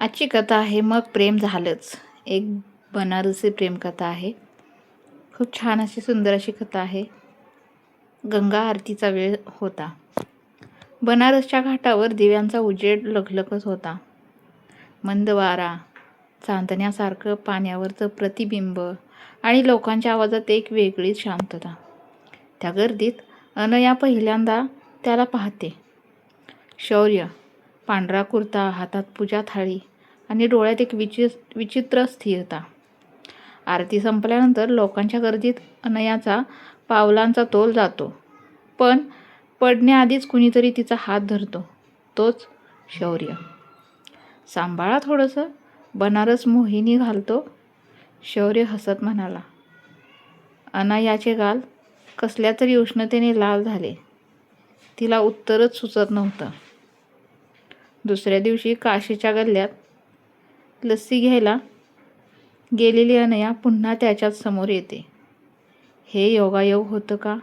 आजची कथा आहे मग प्रेम झालंच. एक बनारसी प्रेमकथा आहे. खूप छान अशी सुंदर अशी कथा आहे. गंगा आरतीचा वेळ होता. बनारसच्या घाटावर दिव्यांचा उजेड लखलखत होता. मंद वारा चांदण्यासारखं पाण्यावरचं प्रतिबिंब आणि लोकांच्या आवाजात एक वेगळीच शांतता. त्या गर्दीत अनया पहिल्यांदा त्याला पाहते. शौर्य पांढरा कुर्ता हातात पूजा थाळी आणि डोळ्यात एक विचि विचित्र स्थिरता. आरती संपल्यानंतर लोकांच्या गर्दीत अनयाचा पावलांचा तोल जातो. पण पडण्याआधीच कुणीतरी तिचा हात धरतो. तोच शौर्य. सांभाळा थोडंसं. बनारस मोहिनी घालतो. शौर्य हसत म्हणाला. अनायाचे गाल कसल्या तरी उष्णतेने लाल झाले. तिला उत्तरच सुचत नव्हतं. दुसऱ्या दिवशी काशीच्या गल्ल्यात लस्सी घ्यायला गेलेली अनया पुन्हा त्याच्याच समोर येते. हे योगायोग होतं का?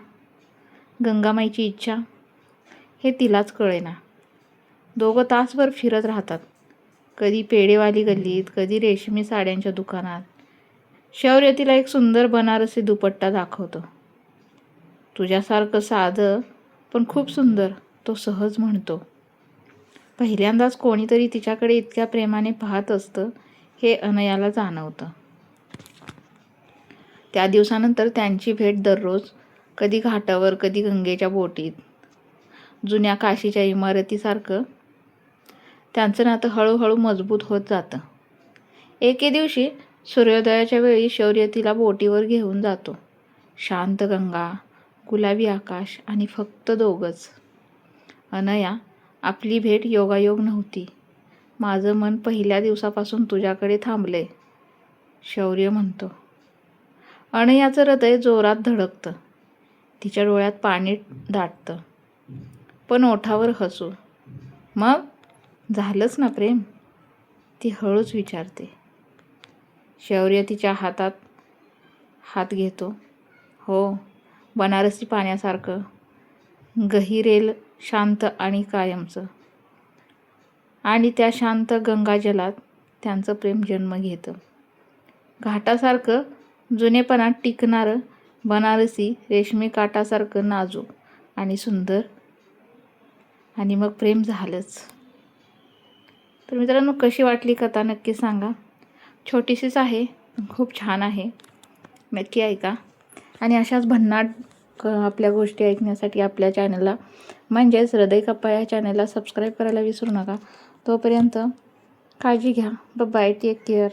गंगामाईची इच्छा? हे तिलाच कळेना. दोघं तासभर फिरत राहतात. कधी पेडेवाली गल्लीत कधी रेशमी साड्यांच्या दुकानात. शौर्य तिला एक सुंदर बनारसी दुपट्टा दाखवतो. तुझ्यासारखं साधं पण खूप सुंदर तो सहज म्हणतो. पहिल्यांदाच कोणीतरी तिच्याकडे इतक्या प्रेमाने पाहत असतं हे अनयाला जाणवतं. त्या दिवसानंतर त्यांची भेट दररोज कधी घाटावर कधी गंगेच्या बोटीत. जुन्या काशीच्या इमारतीसारखं. त्यांचं नातं हळूहळू मजबूत होत जातं. एके दिवशी सूर्योदयाच्या वेळी शौर्य तिला बोटीवर घेऊन जातो. शांत गंगा गुलाबी आकाश आणि फक्त दोघंच. अनया आपली भेट योगायोग नव्हती. माझं मन पहिल्या दिवसापासून तुझ्याकडे थांबले शौर्य म्हणतो. अनयाचं हृदय जोरात धडकतं. तिच्या डोळ्यात पाणी दाटतं. पण ओठावर हसू. मग? झालंच ना प्रेम? ती हळूच विचारते. शौर्य तिच्या हातात हात घेतो. हो बनारसी पाण्यासारखं गहिरेल शांत आणि कायमचं. आणि त्या शांत गंगाजलात त्यांचं प्रेम जन्म घेतं. घाटासारखं जुनेपणात टिकणारं बनारसी रेशमी काटासारखं नाजूक आणि सुंदर. आणि मग प्रेम झालंच. तर मित्रांनो कशी वाटली कथा नक्की सांगा. छोटीशीच आहे खूप छान आहे. नक्की ऐका. आणि अशाच भन्नाट आपल्या गोष्टी ऐकण्यासाठी आपल्या चॅनलला म्हणजेच हृदय कप्पा या चॅनलला सबस्क्राईब करायला विसरू नका. तोपर्यंत काळजी घ्या. ब बाय टेक केअर